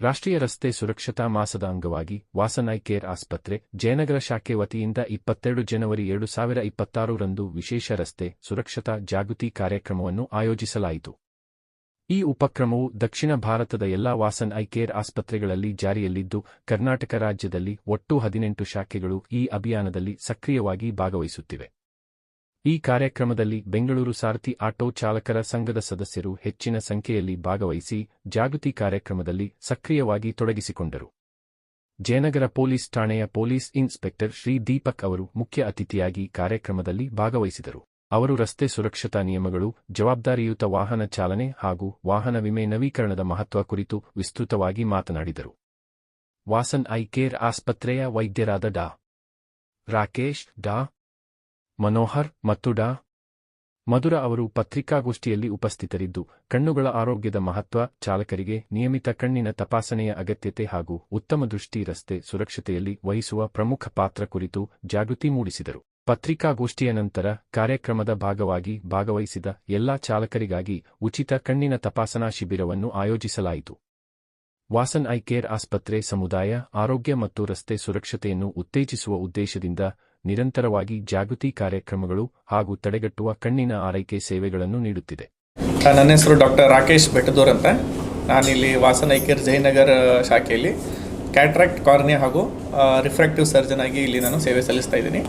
ರಾಷ್ಟ್ರೀಯ ರಸ್ತೆ ಸುರಕ್ಷತಾ ಮಾಸದ ಅಂಗವಾಗಿ ವಾಸನಾಯ್ ಕೇರ್ ಆಸ್ಪತ್ರೆ, ಜಯನಗರ ಶಾಖೆ ವತಿಯಿಂದ ಇಪ್ಪತ್ತೆರಡು ಜನವರಿ ಎರಡು ಸಾವಿರ ಇಪ್ಪತ್ತಾರರಂದು ವಿಶೇಷ ರಸ್ತೆ ಸುರಕ್ಷತಾ ಜಾಗೃತಿ ಕಾರ್ಯಕ್ರಮವನ್ನು ಆಯೋಜಿಸಲಾಯಿತು. ಈ ಉಪಕ್ರಮವು ದಕ್ಷಿಣ ಭಾರತದ ಎಲ್ಲಾ ವಾಸನ್ ಐ ಕೇರ್ ಆಸ್ಪತ್ರೆಗಳಲ್ಲಿ ಜಾರಿಯಲ್ಲಿದ್ದು, ಕರ್ನಾಟಕ ರಾಜ್ಯದಲ್ಲಿ ಒಟ್ಟು ಹದಿನೆಂಟು ಶಾಖೆಗಳು ಈ ಅಭಿಯಾನದಲ್ಲಿ ಸಕ್ರಿಯವಾಗಿ ಭಾಗವಹಿಸುತ್ತಿವೆ. ಈ ಕಾರ್ಯಕ್ರಮದಲ್ಲಿ ಬೆಂಗಳೂರು ಸಾರಥಿ ಆಟೋ ಚಾಲಕರ ಸಂಘದ ಸದಸ್ಯರು ಹೆಚ್ಚಿನ ಸಂಖ್ಯೆಯಲ್ಲಿ ಭಾಗವಹಿಸಿ ಜಾಗೃತಿ ಕಾರ್ಯಕ್ರಮದಲ್ಲಿ ಸಕ್ರಿಯವಾಗಿ ತೊಡಗಿಸಿಕೊಂಡರು. ಜಯನಗರ ಪೊಲೀಸ್ ಠಾಣೆಯ ಪೊಲೀಸ್ ಇನ್ಸ್ಪೆಕ್ಟರ್ ಶ್ರೀ ದೀಪಕ್ ಅವರು ಮುಖ್ಯ ಅತಿಥಿಯಾಗಿ ಕಾರ್ಯಕ್ರಮದಲ್ಲಿ ಭಾಗವಹಿಸಿದರು. ಅವರು ರಸ್ತೆ ಸುರಕ್ಷತಾ ನಿಯಮಗಳು, ಜವಾಬ್ದಾರಿಯುತ ವಾಹನ ಚಾಲನೆ ಹಾಗೂ ವಾಹನ ವಿಮೆ ನವೀಕರಣದ ಮಹತ್ವ ಕುರಿತು ವಿಸ್ತೃತವಾಗಿ ಮಾತನಾಡಿದರು. ವಾಸನ್ ಐ ಕೇರ್ ಆಸ್ಪತ್ರೆಯ ವೈದ್ಯರಾದ ಡಾ. ರಾಕೇಶ್ ಡಾ. ಮನೋಹರ್ ಮತ್ತು ಡಾ. ಮಧುರ ಅವರು ಪತ್ರಿಕಾಗೋಷ್ಠಿಯಲ್ಲಿ ಉಪಸ್ಥಿತರಿದ್ದು, ಕಣ್ಣುಗಳ ಆರೋಗ್ಯದ ಮಹತ್ವ, ಚಾಲಕರಿಗೆ ನಿಯಮಿತ ಕಣ್ಣಿನ ತಪಾಸಣೆಯ ಅಗತ್ಯತೆ ಹಾಗೂ ಉತ್ತಮ ದೃಷ್ಟಿ ರಸ್ತೆ ಸುರಕ್ಷತೆಯಲ್ಲಿ ವಹಿಸುವ ಪ್ರಮುಖ ಪಾತ್ರ ಕುರಿತು ಜಾಗೃತಿ ಮೂಡಿಸಿದರು. ಪತ್ರಿಕಾಗೋಷ್ಠಿಯ ನಂತರ ಕಾರ್ಯಕ್ರಮದ ಭಾಗವಾಗಿ ಭಾಗವಹಿಸಿದ ಎಲ್ಲಾ ಚಾಲಕರಿಗಾಗಿ ಉಚಿತ ಕಣ್ಣಿನ ತಪಾಸಣಾ ಶಿಬಿರವನ್ನು ಆಯೋಜಿಸಲಾಯಿತು. ವಾಸನ್ ಐ ಕೇರ್ ಆಸ್ಪತ್ರೆ ಸಮುದಾಯ, ಆರೋಗ್ಯ ಮತ್ತು ರಸ್ತೆ ಸುರಕ್ಷತೆಯನ್ನು ಉತ್ತೇಜಿಸುವ ಉದ್ದೇಶದಿಂದ ನಿರಂತರವಾಗಿ ಜಾಗೃತಿ ಕಾರ್ಯಕ್ರಮಗಳು ಹಾಗೂ ತಡೆಗಟ್ಟುವ ಕಣ್ಣಿನ ಆರೈಕೆ ಸೇವೆಗಳನ್ನು ನೀಡುತ್ತಿದೆ. ನನ್ನ ಹೆಸರು ಡಾಕ್ಟರ್ ರಾಕೇಶ್ ಬೆಟ್ಟದೂರ್ ಅಂತ. ನಾನಿಲ್ಲಿ ವಾಸನ ಐಕೇರ್ ಜಯನಗರ ಶಾಖೆಯಲ್ಲಿ ಕ್ಯಾಟ್ರಾಕ್ಟ್ ಕಾರ್ನಿಯಾ ಹಾಗೂ ರಿಫ್ರಾಕ್ಟಿವ್ ಸರ್ಜನ್ ಆಗಿ ಇಲ್ಲಿ ನಾನು ಸೇವೆ ಸಲ್ಲಿಸ್ತಾ ಇದ್ದೀನಿ.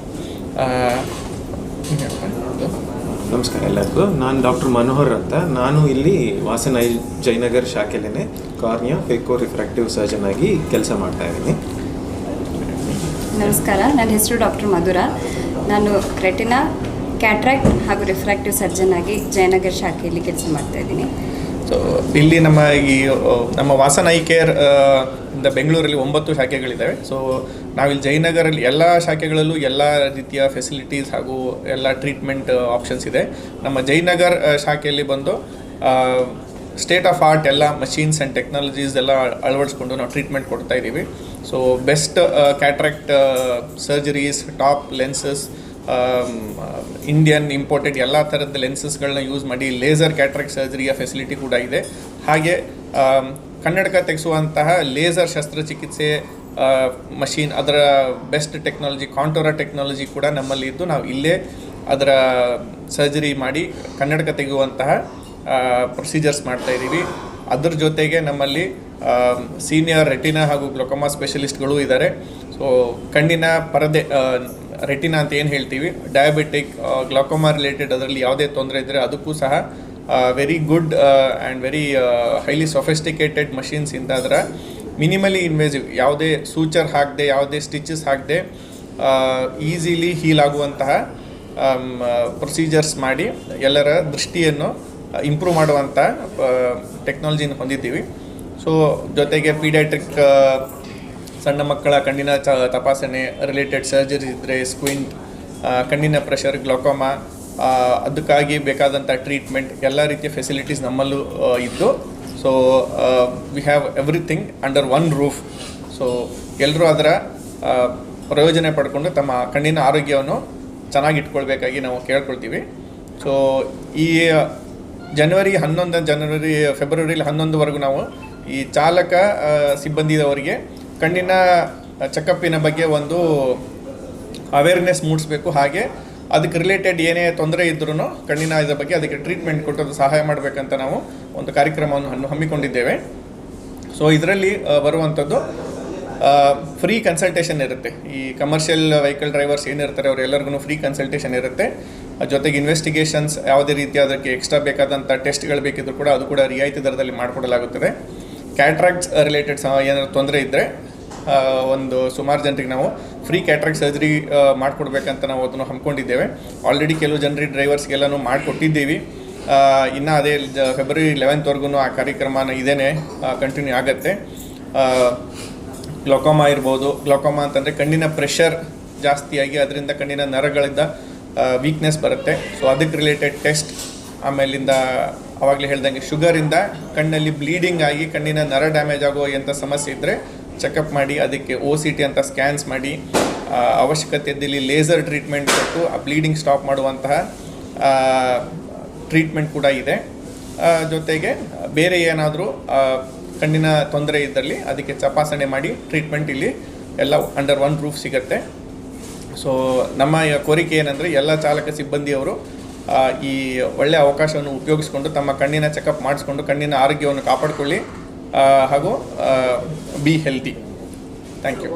ನಮಸ್ಕಾರ ಎಲ್ಲರಿಗೂ. ನಾನು ಡಾಕ್ಟರ್ ಮನೋಹರ್ ಅಂತ. ನಾನು ಇಲ್ಲಿ ವಾಸನೈ ಐ ಜಯನಗರ್ ಶಾಖೆಯಲ್ಲೇ ಕಾರ್ನಿಯಾ ಫೇಕೋ ರಿಫ್ರಾಕ್ಟಿವ್ ಸರ್ಜನ್ ಆಗಿ ಕೆಲಸ ಮಾಡ್ತಾ ಇದ್ದೀನಿ. ನಮಸ್ಕಾರ, ನನ್ನ ಹೆಸರು ಡಾಕ್ಟರ್ ಮಧುರ. ನಾನು ಕ್ರೆಟಿನಾ, ಕ್ಯಾಟ್ರಾಕ್ಟ್ ಹಾಗೂ ರಿಫ್ರಾಕ್ಟಿವ್ ಸರ್ಜನ್ ಆಗಿ ಜಯನಗರ್ ಶಾಖೆಯಲ್ಲಿ ಕೆಲಸ ಮಾಡ್ತಾ ಇದ್ದೀನಿ. ಸೊ ಇಲ್ಲಿ ನಮ್ಮ ಈ ನಮ್ಮ ವಾಸನ್ ಐ ಕೇರ್ ಇಂದ ಬೆಂಗಳೂರಲ್ಲಿ ಒಂಬತ್ತು ಶಾಖೆಗಳಿದ್ದಾವೆ. ಸೊ ನಾವಿಲ್ಲಿ ಜಯನಗರಲ್ಲಿ ಎಲ್ಲ ಶಾಖೆಗಳಲ್ಲೂ ಎಲ್ಲ ರೀತಿಯ ಫೆಸಿಲಿಟೀಸ್ ಹಾಗೂ ಎಲ್ಲ ಟ್ರೀಟ್ಮೆಂಟ್ ಆಪ್ಷನ್ಸ್ ಇದೆ. ನಮ್ಮ ಜಯನಗರ್ ಶಾಖೆಯಲ್ಲಿ ಬಂದು ಸ್ಟೇಟ್ ಆಫ್ ಆರ್ಟ್ ಎಲ್ಲ ಮಷೀನ್ಸ್ ಆ್ಯಂಡ್ ಟೆಕ್ನಾಲಜೀಸ್ ಎಲ್ಲ ಅಳವಡಿಸ್ಕೊಂಡು ನಾವು ಟ್ರೀಟ್ಮೆಂಟ್ ಕೊಡ್ತಾ ಇದ್ದೀವಿ. So best cataract surgeries top lenses Indian imported ಎಲ್ಲ ಥರದ ಲೆನ್ಸಸ್ಗಳನ್ನ ಯೂಸ್ ಮಾಡಿ ಲೇಸರ್ ಕ್ಯಾಟ್ರಾಕ್ಟ್ ಸರ್ಜರಿಯ ಫೆಸಿಲಿಟಿ ಕೂಡ ಇದೆ. ಹಾಗೆ ಕನ್ನಡಕ ತೆಗೆಸುವಂತಹ ಲೇಸರ್ ಶಸ್ತ್ರಚಿಕಿತ್ಸೆ ಮಷೀನ್ ಅದರ ಬೆಸ್ಟ್ ಟೆಕ್ನಾಲಜಿ ಕಾಂಟೋರಾ ಟೆಕ್ನಾಲಜಿ ಕೂಡ ನಮ್ಮಲ್ಲಿ ಇದ್ದು ನಾವು ಇಲ್ಲೇ ಅದರ ಸರ್ಜರಿ ಮಾಡಿ ಕನ್ನಡಕ ತೆಗೆಯುವಂತಹ ಪ್ರೊಸೀಜರ್ಸ್ ಮಾಡ್ತಾ ಇದ್ದೀವಿ. ಅದ್ರ ಜೊತೆಗೆ ನಮ್ಮಲ್ಲಿ ಸೀನಿಯರ್ ರೆಟಿನಾ ಹಾಗೂ ಗ್ಲೊಕೋಮಾ ಸ್ಪೆಷಲಿಸ್ಟ್ಗಳು ಇದ್ದಾರೆ ಸೊ ಕಣ್ಣಿನ ಪರದೆ ರೆಟಿನಾ ಅಂತ ಏನು ಹೇಳ್ತೀವಿ ಡಯಾಬಿಟಿಕ್ ಗ್ಲೊಕೋಮಾ ರಿಲೇಟೆಡ್ ಅದರಲ್ಲಿ ಯಾವುದೇ ತೊಂದರೆ ಇದ್ದರೆ ಅದಕ್ಕೂ ಸಹ very good and very highly sophisticated machines ಇಂದ ಅದರ ಮಿನಿಮಲಿ ಇನ್ವೇಸಿವ್ ಯಾವುದೇ ಸೂಚರ್ ಹಾಕದೆ, ಯಾವುದೇ ಸ್ಟಿಚಸ್ ಹಾಕದೆ ಈಸಿಲಿ ಹೀಲ್ ಆಗುವಂತಹ ಪ್ರೊಸೀಜರ್ಸ್ ಮಾಡಿ ಎಲ್ಲರ ದೃಷ್ಟಿಯನ್ನು ಇಂಪ್ರೂವ್ ಮಾಡುವಂಥ ಟೆಕ್ನಾಲಜಿನ ಹೊಂದಿದ್ದೀವಿ. ಸೊ ಜೊತೆಗೆ ಪೀಡಿಯಾಟ್ರಿಕ್ ಸಣ್ಣ ಮಕ್ಕಳ ಕಣ್ಣಿನ ಚ, ತಪಾಸಣೆ ರಿಲೇಟೆಡ್ ಸರ್ಜರಿ ಇದ್ದರೆ ಸ್ಕ್ವಿಂಟ್ ಕಣ್ಣಿನ ಪ್ರೆಷರ್ ಗ್ಲೋಕೋಮಾ ಅದಕ್ಕಾಗಿ ಬೇಕಾದಂಥ ಟ್ರೀಟ್ಮೆಂಟ್ ಎಲ್ಲ ರೀತಿಯ ಫೆಸಿಲಿಟೀಸ್ ನಮ್ಮಲ್ಲೂ ಇದ್ದು. So we have everything under one roof so ಎಲ್ಲರೂ ಅದರ ಪ್ರಯೋಜನ ಪಡ್ಕೊಂಡು ತಮ್ಮ ಕಣ್ಣಿನ ಆರೋಗ್ಯವನ್ನು ಚೆನ್ನಾಗಿ ಇಟ್ಕೊಳ್ಬೇಕಾಗಿ ನಾವು ಕೇಳ್ಕೊಳ್ತೀವಿ. ಸೊ ಈ ಜನವರಿ ಹನ್ನೊಂದು ಜನವರಿ ಫೆಬ್ರವರಿಲಿ ಹನ್ನೊಂದುವರೆಗೂ ನಾವು ಈ ಚಾಲಕ ಸಿಬ್ಬಂದಿದವರಿಗೆ ಕಣ್ಣಿನ ಚೆಕಪ್ಪಿನ ಬಗ್ಗೆ ಒಂದು ಅವೇರ್ನೆಸ್ ಮೂಡಿಸ್ಬೇಕು. ಹಾಗೆ ಅದಕ್ಕೆ ರಿಲೇಟೆಡ್ ಏನೇ ತೊಂದರೆ ಇದ್ರೂ ಕಣ್ಣಿನ ಇದ್ರ ಬಗ್ಗೆ ಅದಕ್ಕೆ ಟ್ರೀಟ್ಮೆಂಟ್ ಕೊಟ್ಟು ಅದು ಸಹಾಯ ಮಾಡಬೇಕಂತ ನಾವು ಒಂದು ಕಾರ್ಯಕ್ರಮವನ್ನು ಹಮ್ಮಿಕೊಂಡಿದ್ದೇವೆ. ಸೊ ಇದರಲ್ಲಿ ಬರುವಂಥದ್ದು ಫ್ರೀ ಕನ್ಸಲ್ಟೇಷನ್ ಇರುತ್ತೆ. ಈ ಕಮರ್ಷಿಯಲ್ ವೆಹಿಕಲ್ ಡ್ರೈವರ್ಸ್ ಏನಿರ್ತಾರೆ, ಅವರೆಲ್ಲರಿಗೂ ಫ್ರೀ ಕನ್ಸಲ್ಟೇಷನ್ ಇರುತ್ತೆ. ಜೊತೆಗೆ ಇನ್ವೆಸ್ಟಿಗೇಷನ್ಸ್ ಯಾವುದೇ ರೀತಿ ಅದಕ್ಕೆ ಎಕ್ಸ್ಟ್ರಾ ಬೇಕಾದಂಥ ಟೆಸ್ಟ್ಗಳು ಬೇಕಿದ್ರು ಕೂಡ ಅದು ಕೂಡ ರಿಯಾಯಿತಿ ದರದಲ್ಲಿ ಮಾಡಿಕೊಡಲಾಗುತ್ತದೆ. ಕ್ಯಾಟ್ರಾಕ್ಟ್ಸ್ ರಿಲೇಟೆಡ್ ಸಹ ಏನಾದ್ರು ತೊಂದರೆ ಇದ್ದರೆ ಒಂದು ಸುಮಾರು ಜನರಿಗೆ ನಾವು ಫ್ರೀ ಕ್ಯಾಟ್ರಾಕ್ಟ್ ಸರ್ಜರಿ ಮಾಡಿಕೊಡ್ಬೇಕಂತ ನಾವು ಅದನ್ನು ಹಮ್ಮಿಕೊಂಡಿದ್ದೇವೆ. ಆಲ್ರೆಡಿ ಕೆಲವು ಜನರಿಗೆ ಡ್ರೈವರ್ಸ್ಗೆಲ್ಲನೂ ಮಾಡಿಕೊಟ್ಟಿದ್ದೀವಿ. ಇನ್ನು ಅದೇ ಫೆಬ್ರವರಿ ಲೆವೆಂತ್ವರೆಗೂ ಆ ಕಾರ್ಯಕ್ರಮನ ಇದೇ ಕಂಟಿನ್ಯೂ ಆಗುತ್ತೆ. ಗ್ಲೋಕೋಮಾ ಇರ್ಬೋದು. ಗ್ಲೋಕೋಮಾ ಅಂತಂದರೆ ಕಣ್ಣಿನ ಪ್ರೆಷರ್ ಜಾಸ್ತಿಯಾಗಿ, ಅದರಿಂದ ಕಣ್ಣಿನ ನರಗಳಿಂದ ವೀಕ್ನೆಸ್ ಬರುತ್ತೆ. ಸೊ ಅದಕ್ಕೆ ರಿಲೇಟೆಡ್ ಟೆಸ್ಟ್ ಆಮೇಲಿಂದ ಆವಾಗಲೇ ಹೇಳ್ದಂಗೆ ಶುಗರಿಂದ ಕಣ್ಣಲ್ಲಿ ಬ್ಲೀಡಿಂಗ್ ಆಗಿ ಕಣ್ಣಿನ ನರ ಡ್ಯಾಮೇಜ್ ಆಗೋ ಎಂಥ ಸಮಸ್ಯೆ ಇದ್ದರೆ ಚೆಕಪ್ ಮಾಡಿ, ಅದಕ್ಕೆ ಒ ಸಿ ಟಿ ಅಂತ ಸ್ಕ್ಯಾನ್ಸ್ ಮಾಡಿ ಅವಶ್ಯಕತೆ ಇದ್ದಲ್ಲಿ ಲೇಸರ್ ಟ್ರೀಟ್ಮೆಂಟ್ ಕೊಟ್ಟು ಆ ಬ್ಲೀಡಿಂಗ್ ಸ್ಟಾಪ್ ಮಾಡುವಂತಹ ಟ್ರೀಟ್ಮೆಂಟ್ ಕೂಡ ಇದೆ. ಜೊತೆಗೆ ಬೇರೆ ಏನಾದರೂ ಕಣ್ಣಿನ ತೊಂದರೆ ಇದ್ದಲ್ಲಿ ಅದಕ್ಕೆ ತಪಾಸಣೆ ಮಾಡಿ ಟ್ರೀಟ್ಮೆಂಟ್ ಇಲ್ಲಿ ಎಲ್ಲ ಅಂಡರ್ ಒನ್ ಪ್ರೂಫ್ ಸಿಗುತ್ತೆ. ಸೊ ನಮ್ಮ ಕೋರಿಕೆ ಏನಂದರೆ ಎಲ್ಲ ಚಾಲಕ ಸಿಬ್ಬಂದಿಯವರು ಈ ಒಳ್ಳೆಯ ಅವಕಾಶವನ್ನು ಉಪಯೋಗಿಸಿಕೊಂಡು ತಮ್ಮ ಕಣ್ಣಿನ ಚೆಕಪ್ ಮಾಡಿಸ್ಕೊಂಡು ಕಣ್ಣಿನ ಆರೋಗ್ಯವನ್ನು ಕಾಪಾಡಿಕೊಳ್ಳಿ ಹಾಗೂ ಬಿ ಹೆಲ್ತಿ ಥ್ಯಾಂಕ್ ಯು